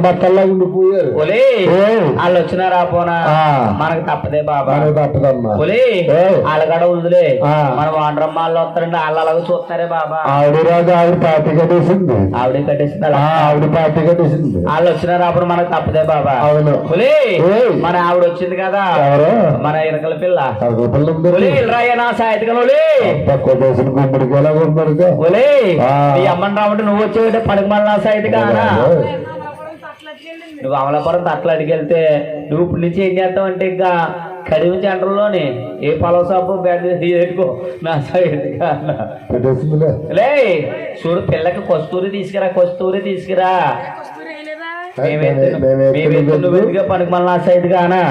బట్టల్లా ఉండిపోయారు. వాళ్ళు వచ్చినారా పోనా. మనకు తప్పదే బాబా. తప్పదమ్మా. వాళ్ళగడ వదిలే. ఆ. మన వాండ్రమ్మ వాళ్ళు వస్తారండి వాళ్ళు అలాగే చూస్తున్నారే బాబా. ఆవిడ రాజు ఆవిడ పార్టీ కట్టేసింది. ఆవిడే కట్టేసింది? ఆవిడ పార్టీ కట్టేసింది. వాళ్ళు వచ్చినారా అప్పుడు మనకు తప్పదే బాబా. అవును. మన ఆవిడ వచ్చింది కదా. ఎవరు? మన ఇరకల పిల్ల. రాయ నా గుమ్మడికి ఎలా. ఈ అమ్మని రావంటే నువ్వు వచ్చేవిటే పనికి మళ్ళీ నా సాయతగా నువ్వు అమలాపురం తట్ల అడిగెళ్తే నువ్వు ఇప్పుడు నుంచి ఏం చేస్తావు అంటే ఇంకా కడిమి సెంటర్లోని ఏ పలవ షాపు ఏడుకో నా లే చూడు పిల్లకి కస్తూరి తీసుకురా కస్తూరి తీసుకురా. మేమైతే మేమైతే మేమైతే నువ్వు ఎందుకు పనికి మళ్ళీ నా సైడ్ గానా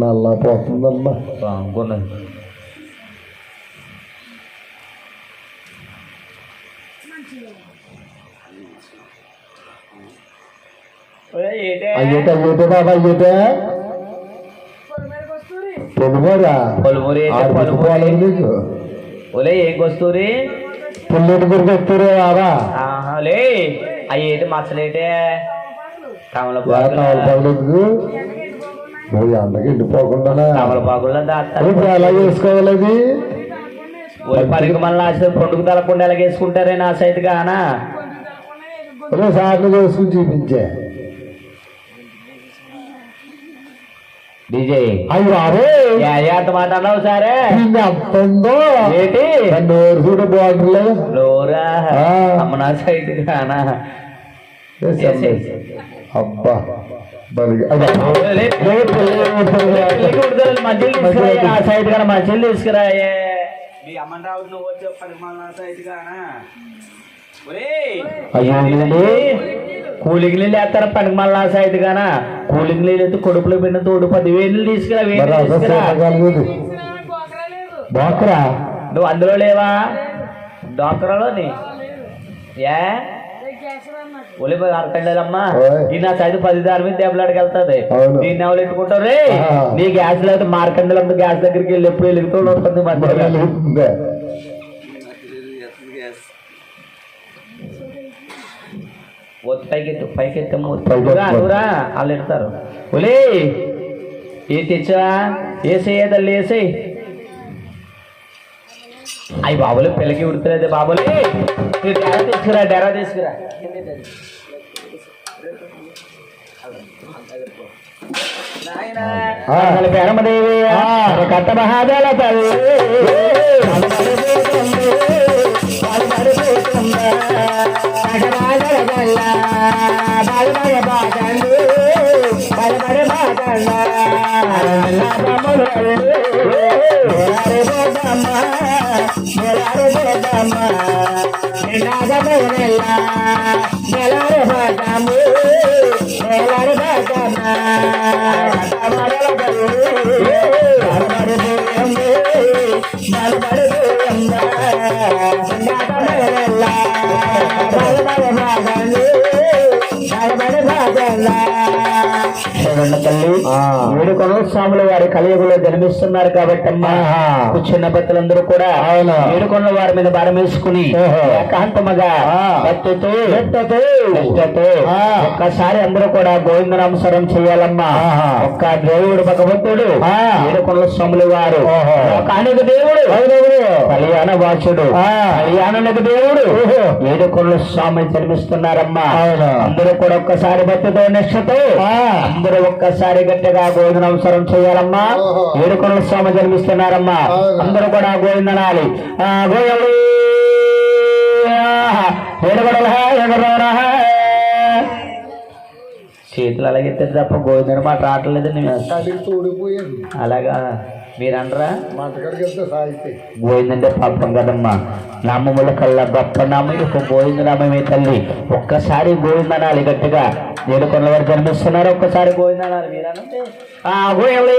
నల్లా పోతుందమ్మా. అనుకున్నాను అయ్యేట అయ్యేట బాబా అయ్యేట పొలుమోరా? పలుమురి నీకు. ఒలే ఏం పుల్లెటి లే మచ్చలేటే. ఎండిపోకుండా తమలపాకుల్లో దాస్తారు ఇప్పుడు ఎలా చేసుకోవాలి అది? మళ్ళీ పండుగ తలకుండా ఎలాగేసుకుంటారే నా సైడ్ గానా? రెండు సార్లు చేసుకుని చూపించే. డీజే. అయ్యి బాబే ఎంత మాట అన్నావు సారే? ఉందో ఏంటి? నోరు చూడ లోరా? ఆ. అమ్మ నా సైడ్ గానా అబ్బా. బలిగా అబ్బా. లే, పెళ్ళికి ఉడతలు మధ్యలో తీసుకురాయే సైడ్ మీ అమ్మని రావు నువ్వు వచ్చే పనికి మళ్ళీ నా సైడ్ గానా ఒరేయ్ అయ్యో? కూలింగ్ నీళ్ళు వేస్తారు పనికి మళ్ళీ సైడ్ గానా. కూలింగ్ నీళ్ళు అయితే కొడుపులో పెట్టిన తోడు పదివేలు తీసుకురా నువ్వు అందులో లేవా? డాక్టర్లోని ఏ? ఒలిపోయి అరకండేలమ్మా. ఈ నా సైజు పది దాని మీద దెబ్బలాడికి వెళ్తుంది. దీన్ని ఎవరు ఎట్టుకుంటారు. నీ గ్యాస్ లేదు మార్కండలమ్మ గ్యాస్ దగ్గరికి వెళ్ళి ఎప్పుడు వెలుగుతూ ఉంటుంది మధ్యలో ఒత్తి పైకి ఎత్తు పైకి ఎత్తమ్మ పైకి ఎత్తు. నువ్వురా వాళ్ళు ఎడతారు ఒలే ఏ తెచ్చా ఏసయ్యే తల్లి ఏసై అయ్యి బాబులే పిల్లకి ఉడుతులేదు బాబులే మీరు డెరా తీసుకురా డెరా తీసుకురా. పేరమదేవి కట్ట మహాదేల తల్లి తల్లి ఆ. ఏడు కొనల స్వాముల వారి కలియుగంలో జన్మిస్తున్నారు కాబట్టి అమ్మా ఆహా. చిన్న భక్తులందరూ కూడా. ఏడు కొండల వారి మీద భారం వేసుకుని. ఏకాంతముగా. భక్తితో. ఒక్కసారి అందరూ కూడా గోవిందనామస్వరం చేయాలమ్మా. ఒక్క దేవుడు భగవంతుడు ఆ. ఏడు కొండల స్వాముల వారు దేవుడు కళ్యాణ వాసుడు ఆ. కళ్యాణానికి దేవుడు. ఏడు కొండల స్వామి జన్మిస్తున్నారమ్మా. అందరూ కూడా ఒక్కసారి భక్తితో నిష్ఠతో ఆ. అందరూ ఒక్కసారి గట్టిగా గోవింద అవసరం చేయాలమ్మా. ఓహో. ఏడుకొండల స్వామి జన్మిస్తున్నారమ్మా. అందరూ కూడా గోవిందనాలి గోయలు చేతులు అలాగే తప్ప గోవిందని మాట రావట్లేదండి అలాగా. సాగితే. గోవిందంటే పాపం కదమ్మా. నామముల కల్లా గొప్ప నామం ఒక గోవింద నామమే తల్లి. ఒక్కసారి గోవిందనాలి గట్టిగా. నేను కొన్న వారు జన్మిస్తున్నారు ఒక్కసారి గోవిందనాలి మీరనంటే ఆ గోయలే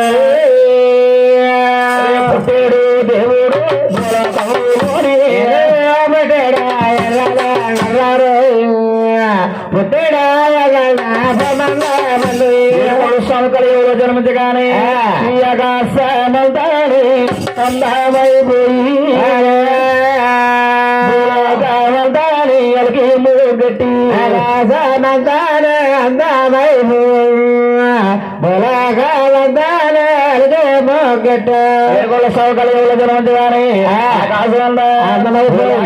సంకలిలో జన్మించగానే ఈ ఆకాశమంతానే అందమైపోయి భూలోకమంతానే ఎలకి మూగట్టి ఆకాశమంతానే అందమైపోయి భూలోకమంతానే ఎలకి మూగట్టి ఏగోళ్ళ సౌకర్యంలో జన్మించగానే ఆకాశం అందమైపోయి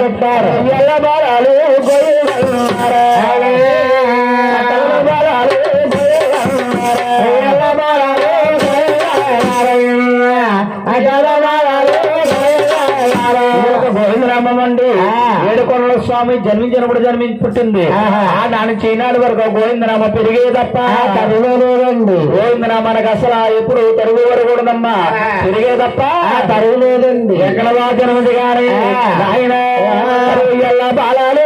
చెప్తారు ఎల్ల బాలాలు గోవిందరామండి ఏడుకొండల స్వామి జన్మించినప్పుడు జన్మించి పుట్టింది. దాని చీనాడు వరకు గోవిందరామ పెరిగే తప్ప తరుగులేదండి గోవిందరామానికి అసలు ఎప్పుడు తరుగు వరకు కూడదమ్మా పెరిగే తప్ప తరుగు లేదండి ఎక్కడ జన్మించి కానీ ఆయన బాలాలు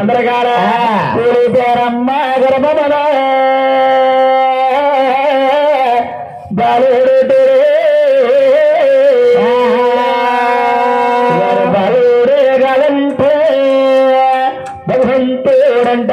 சந்திரகார புலி பேரம்மா கர்மமல பலுடு திரு. பலுடு கலன் பே பகவன் பேரண்ட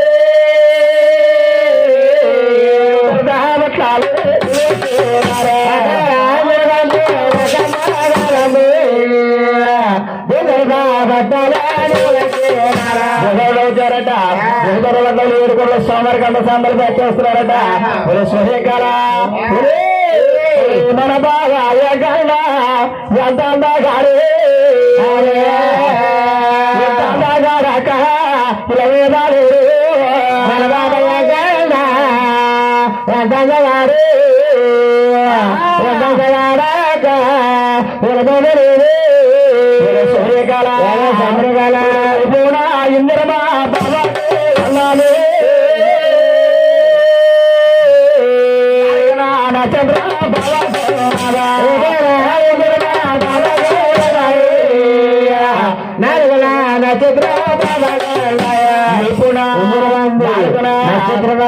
గంట సాంబార్ బ్యాక్ చేస్తున్నారట. మన బాగా ఎంత గారే గారక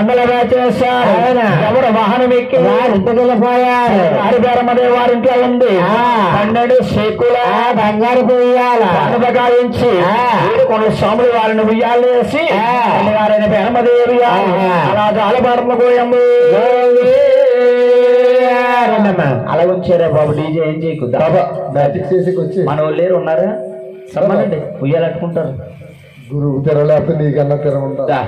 సందలగా చేస్తారు ఎవరు వాహనం ఎక్కి వెళ్ళిపోయారు హరిబేరమనే వారింట్లో ఉంది. ఆ. పన్నెండు శేకుల ఆ బంగారు ఆ. కొన్ని స్వాములు వారిని ఉయ్యాలేసి. అన్నగారైన బేరమదేవి. అలా గోయమ్మ. అలా వచ్చారా బాబు డీజే ఏం చేయకు. మన వాళ్ళు లేరు ఉన్నారా? సమ్మనండి ఉయ్యాలట్టుకుంటారు. గురువు తెరలేకపోతే నీకన్నా తెరమంటా దా.